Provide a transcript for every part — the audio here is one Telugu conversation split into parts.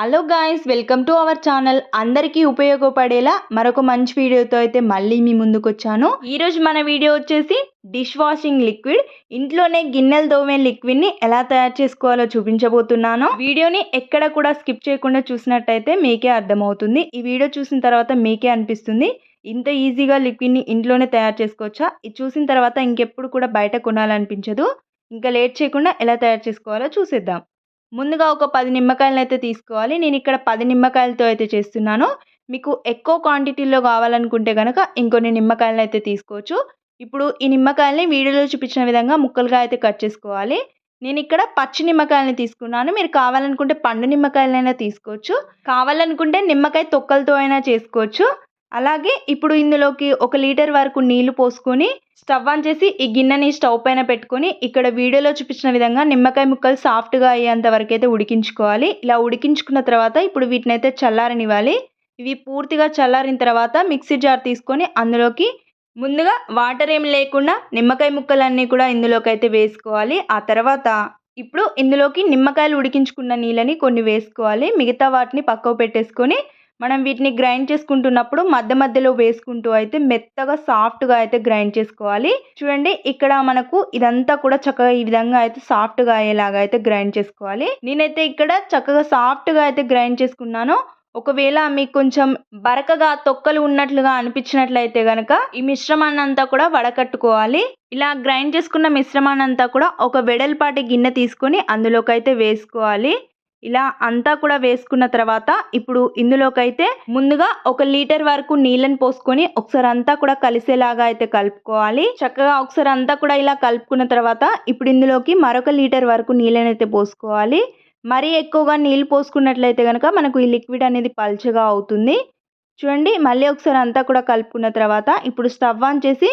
Hello guys welcome to our channel అందరికీ ఉపయోగపడేలా మరొక మంచి వీడియోతో అయితే మళ్ళీ మీ ముందుకు వచ్చాను. ఈరోజు మన వీడియో వచ్చేసి డిష్ వాషింగ్ లిక్విడ్. ఇంట్లోనే గిన్నెలు దోమే లిక్విడ్ని ఎలా తయారు చేసుకోవాలో చూపించబోతున్నాను. వీడియోని ఎక్కడ కూడా స్కిప్ చేయకుండా చూసినట్టయితే మీకే అర్థమవుతుంది. ఈ వీడియో చూసిన తర్వాత మీకే అనిపిస్తుంది. ఇంత ఈజీగా లిక్విడ్ని ఇంట్లోనే తయారు చేసుకోవచ్చా? ఇది చూసిన తర్వాత ఇంకెప్పుడు కూడా బయట కొనాలనిపించదు. ఇంకా లేట్ చేయకుండా ఎలా తయారు చేసుకోవాలో చూసేద్దాం. ముందుగా ఒక పది నిమ్మకాయలను అయితే తీసుకోవాలి. నేను ఇక్కడ పది నిమ్మకాయలతో అయితే చేస్తున్నాను. మీకు ఎక్కువ క్వాంటిటీలో కావాలనుకుంటే కనుక ఇంకొన్ని నిమ్మకాయలను అయితే తీసుకోవచ్చు. ఇప్పుడు ఈ నిమ్మకాయల్ని వీడియోలో చూపించిన విధంగా ముక్కలుగా అయితే కట్ చేసుకోవాలి. నేను ఇక్కడ పచ్చి నిమ్మకాయలని తీసుకున్నాను. మీరు కావాలనుకుంటే పండు నిమ్మకాయలైనా తీసుకోవచ్చు. కావాలనుకుంటే నిమ్మకాయ తొక్కలతో అయినా చేసుకోవచ్చు. అలాగే ఇప్పుడు ఇందులోకి ఒక లీటర్ వరకు నీళ్ళు పోసుకొని స్టవ్ ఆన్ చేసి ఈ గిన్నెని స్టవ్ పైన పెట్టుకొని ఇక్కడ వీడియోలో చూపించిన విధంగా నిమ్మకాయ ముక్కలు సాఫ్ట్గా అయ్యేంత వరకు అయితే ఉడికించుకోవాలి. ఇలా ఉడికించుకున్న తర్వాత ఇప్పుడు వీటిని అయితే చల్లారనివ్వాలి. ఇవి పూర్తిగా చల్లారిన తర్వాత మిక్సీ జార్ తీసుకొని అందులోకి ముందుగా వాటర్ ఏం లేకుండా నిమ్మకాయ ముక్కలన్నీ కూడా ఇందులోకి అయితే వేసుకోవాలి. ఆ తర్వాత ఇప్పుడు ఇందులోకి నిమ్మకాయలు ఉడికించుకున్న నీళ్ళని కొన్ని వేసుకోవాలి. మిగతా వాటిని పక్కకు పెట్టేసుకొని మనం వీటిని గ్రైండ్ చేసుకుంటున్నప్పుడు మధ్య మధ్యలో వేసుకుంటూ అయితే మెత్తగా సాఫ్ట్గా అయితే గ్రైండ్ చేసుకోవాలి. చూడండి ఇక్కడ మనకు ఇదంతా కూడా చక్కగా ఈ విధంగా అయితే సాఫ్ట్గా అయ్యేలాగా అయితే గ్రైండ్ చేసుకోవాలి. నేనైతే ఇక్కడ చక్కగా సాఫ్ట్గా అయితే గ్రైండ్ చేసుకున్నాను. ఒకవేళ మీకు కొంచెం బరకగా తొక్కలు ఉన్నట్లుగా అనిపించినట్లయితే కనుక ఈ మిశ్రమాన్ని అంతా కూడా వడకట్టుకోవాలి. ఇలా గ్రైండ్ చేసుకున్న మిశ్రమాన్ని అంతా కూడా ఒక వెడల్పాటి గిన్నె తీసుకొని అందులోకి అయితే వేసుకోవాలి. ఇలా అంతా కూడా వేసుకున్న తర్వాత ఇప్పుడు ఇందులోకైతే ముందుగా ఒక లీటర్ వరకు నీళ్ళని పోసుకొని ఒకసారి అంతా కూడా కలిసేలాగా అయితే కలుపుకోవాలి. చక్కగా ఒకసారి అంతా కూడా ఇలా కలుపుకున్న తర్వాత ఇప్పుడు ఇందులోకి మరొక లీటర్ వరకు నీళ్ళని అయితే పోసుకోవాలి. మరీ ఎక్కువగా నీళ్ళు పోసుకున్నట్లయితే కనుక మనకు ఈ లిక్విడ్ అనేది పల్చగా అవుతుంది. చూడండి మళ్ళీ ఒకసారి అంతా కూడా కలుపుకున్న తర్వాత ఇప్పుడు స్టవ్ ఆన్ చేసి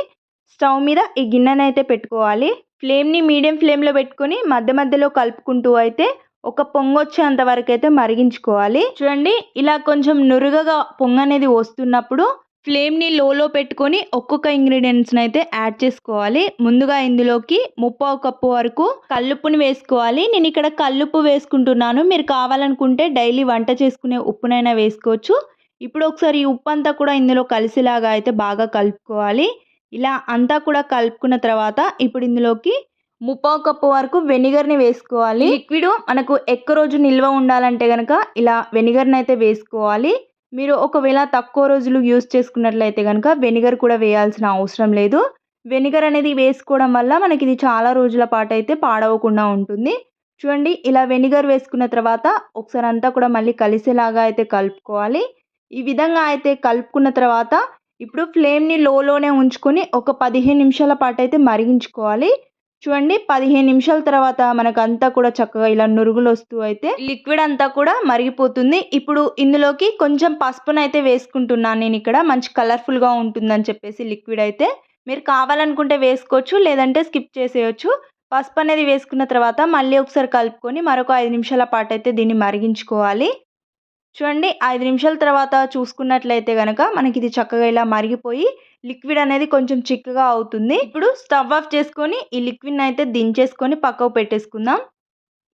స్టవ్ మీద ఈ గిన్నెనైతే అయితే పెట్టుకోవాలి. ఫ్లేమ్ని మీడియం ఫ్లేమ్లో పెట్టుకొని మధ్య మధ్యలో కలుపుకుంటూ అయితే ఒక పొంగు వచ్చేంత వరకు అయితే మరిగించుకోవాలి. చూడండి ఇలా కొంచెం నురుగగా పొంగు అనేది వస్తున్నప్పుడు ఫ్లేమ్ని లోలో పెట్టుకొని ఒక్కొక్క ఇంగ్రీడియంట్స్ని అయితే యాడ్ చేసుకోవాలి. ముందుగా ఇందులోకి ముప్పావు కప్పు వరకు కల్లుప్పుని వేసుకోవాలి. నేను ఇక్కడ కల్లుప్పు వేసుకుంటున్నాను. మీరు కావాలనుకుంటే డైలీ వంట చేసుకునే ఉప్పునైనా వేసుకోవచ్చు. ఇప్పుడు ఒకసారి ఈ ఉప్పు అంతా కూడా ఇందులో కలిసేలాగా అయితే బాగా కలుపుకోవాలి. ఇలా అంతా కూడా కలుపుకున్న తర్వాత ఇప్పుడు ఇందులోకి ముప్పావు కప్పు వరకు వెనిగర్ని వేసుకోవాలి. లిక్విడ్ మనకు ఎక్కువ రోజు నిల్వ ఉండాలంటే కనుక ఇలా వెనిగర్ని అయితే వేసుకోవాలి. మీరు ఒకవేళ తక్కువ రోజులు యూస్ చేసుకున్నట్లయితే కనుక వెనిగర్ కూడా వేయాల్సిన అవసరం లేదు. వెనిగర్ అనేది వేసుకోవడం వల్ల మనకి ఇది చాలా రోజుల పాటు అయితే పాడవకుండా ఉంటుంది. చూడండి ఇలా వెనిగర్ వేసుకున్న తర్వాత ఒకసారి అంతా కూడా మళ్ళీ కలిసేలాగా అయితే కలుపుకోవాలి. ఈ విధంగా అయితే కలుపుకున్న తర్వాత ఇప్పుడు ఫ్లేమ్ని లోలోనే ఉంచుకొని ఒక పదిహేను నిమిషాల పాటు అయితే మరిగించుకోవాలి. చూడండి పదిహేను నిమిషాల తర్వాత మనకు అంతా కూడా చక్కగా ఇలా నురుగులు వస్తూ అయితే లిక్విడ్ అంతా కూడా మరిగిపోతుంది. ఇప్పుడు ఇందులోకి కొంచెం పసుపును అయితే వేసుకుంటున్నాను నేను ఇక్కడ. మంచి కలర్ఫుల్గా ఉంటుందని చెప్పేసి లిక్విడ్ అయితే. మీరు కావాలనుకుంటే వేసుకోవచ్చు లేదంటే స్కిప్ చేసేయచ్చు. పసుపు అనేది వేసుకున్న తర్వాత మళ్ళీ ఒకసారి కలుపుకొని మరొక ఐదు నిమిషాల పాటు అయితే దీన్ని మరిగించుకోవాలి. చూడండి ఐదు నిమిషాల తర్వాత చూసుకున్నట్లయితే కనుక మనకి ఇది చక్కగా ఇలా మరిగిపోయి లిక్విడ్ అనేది కొంచెం చిక్కగా అవుతుంది. ఇప్పుడు స్టవ్ ఆఫ్ చేసుకొని ఈ లిక్విడ్ని అయితే దించేసుకొని పక్కకు పెట్టేసుకుందాం.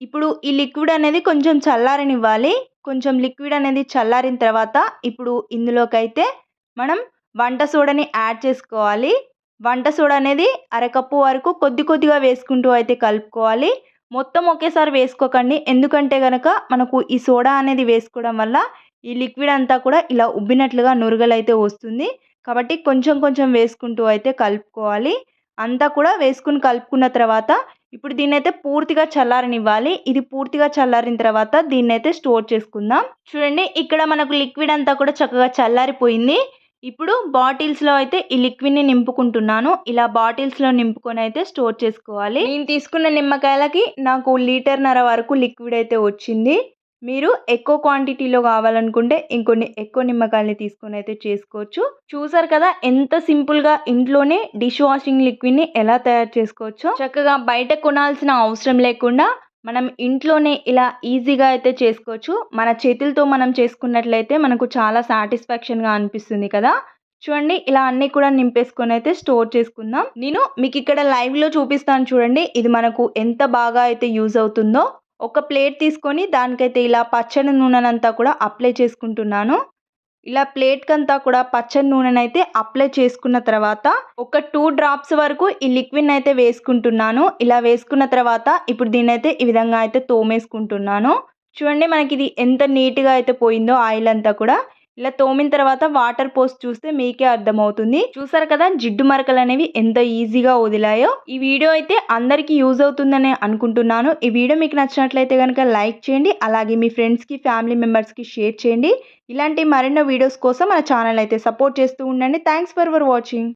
ఇప్పుడు ఈ లిక్విడ్ అనేది కొంచెం చల్లారనివ్వాలి. కొంచెం లిక్విడ్ అనేది చల్లారిన తర్వాత ఇప్పుడు ఇందులోకైతే మనం వంట సోడాని యాడ్ చేసుకోవాలి. వంట సోడా అనేది అరకప్పు వరకు కొద్ది కొద్దిగా వేసుకుంటూ అయితే కలుపుకోవాలి. మొత్తం ఒకేసారి వేసుకోకండి. ఎందుకంటే కనుక మనకు ఈ సోడా అనేది వేసుకోవడం వల్ల ఈ లిక్విడ్ అంతా కూడా ఇలా ఉబ్బినట్లుగా నురగలైతే వస్తుంది. కాబట్టి కొంచెం కొంచెం వేసుకుంటూ అయితే కలుపుకోవాలి. అంతా కూడా వేసుకుని కలుపుకున్న తర్వాత ఇప్పుడు దీన్ని అయితే పూర్తిగా చల్లారనివ్వాలి. ఇది పూర్తిగా చల్లారిన తర్వాత దీన్ని అయితే స్టోర్ చేసుకుందాం. చూడండి ఇక్కడ మనకు లిక్విడ్ అంతా కూడా చక్కగా చల్లారిపోయింది. ఇప్పుడు బాటిల్స్లో అయితే ఈ లిక్విడ్ని నింపుకుంటున్నాను. ఇలా బాటిల్స్లో నింపుకొని అయితే స్టోర్ చేసుకోవాలి. నేను తీసుకున్న నిమ్మకాయలకి నాకు లీటర్న్నర వరకు లిక్విడ్ అయితే వచ్చింది. మీరు ఎక్కువ క్వాంటిటీలో కావాలనుకుంటే ఇంకొన్ని ఎక్కువ నిమ్మకాయలని తీసుకొని అయితే చేసుకోవచ్చు. చూసారు కదా ఎంత సింపుల్గా ఇంట్లోనే డిష్ వాషింగ్ లిక్విడ్ని ఎలా తయారు చేసుకోవచ్చో. చక్కగా బయట కొనాల్సిన అవసరం లేకుండా మనం ఇంట్లోనే ఇలా ఈజీగా అయితే చేసుకోవచ్చు. మన చేతులతో మనం చేసుకున్నట్లయితే మనకు చాలా సాటిస్ఫాక్షన్గా అనిపిస్తుంది కదా. చూడండి ఇలా అన్నీ కూడా నింపేసుకొని అయితే స్టోర్ చేసుకుందాం. నేను మీకు ఇక్కడ లైవ్లో చూపిస్తాను చూడండి ఇది మనకు ఎంత బాగా అయితే యూజ్ అవుతుందో. ఒక ప్లేట్ తీసుకొని దానికైతే ఇలా పచ్చని నూనెనంతా కూడా అప్లై చేసుకుంటున్నాను. ఇలా ప్లేట్కంతా కూడా పచ్చని నూనెనైతే అప్లై చేసుకున్న తర్వాత ఒక టూ డ్రాప్స్ వరకు ఈ లిక్విడ్ అయితే వేసుకుంటున్నాను. ఇలా వేసుకున్న తర్వాత ఇప్పుడు దీన్ని అయితే ఈ విధంగా అయితే తోమేసుకుంటున్నాను. చూడండి మనకి ఇది ఎంత నీట్గా అయితే పోయిందో ఆయిల్ అంతా కూడా. ఇలా తోమిన తర్వాత వాటర్ పోసి చూస్తే మీకే అర్థమవుతుంది. చూసారు కదా జిడ్డు మరకలు అనేవి ఎంత ఈజీగా వదిలాయో. ఈ వీడియో అయితే అందరికీ యూజ్ అవుతుందని అనుకుంటున్నాను. ఈ వీడియో మీకు నచ్చినట్లయితే కనుక లైక్ చేయండి అలాగే మీ ఫ్రెండ్స్కి ఫ్యామిలీ మెంబర్స్కి షేర్ చేయండి. ఇలాంటి మరెన్నో వీడియోస్ కోసం మన ఛానల్ అయితే సపోర్ట్ చేస్తూ ఉండండి. Thanks for for watching.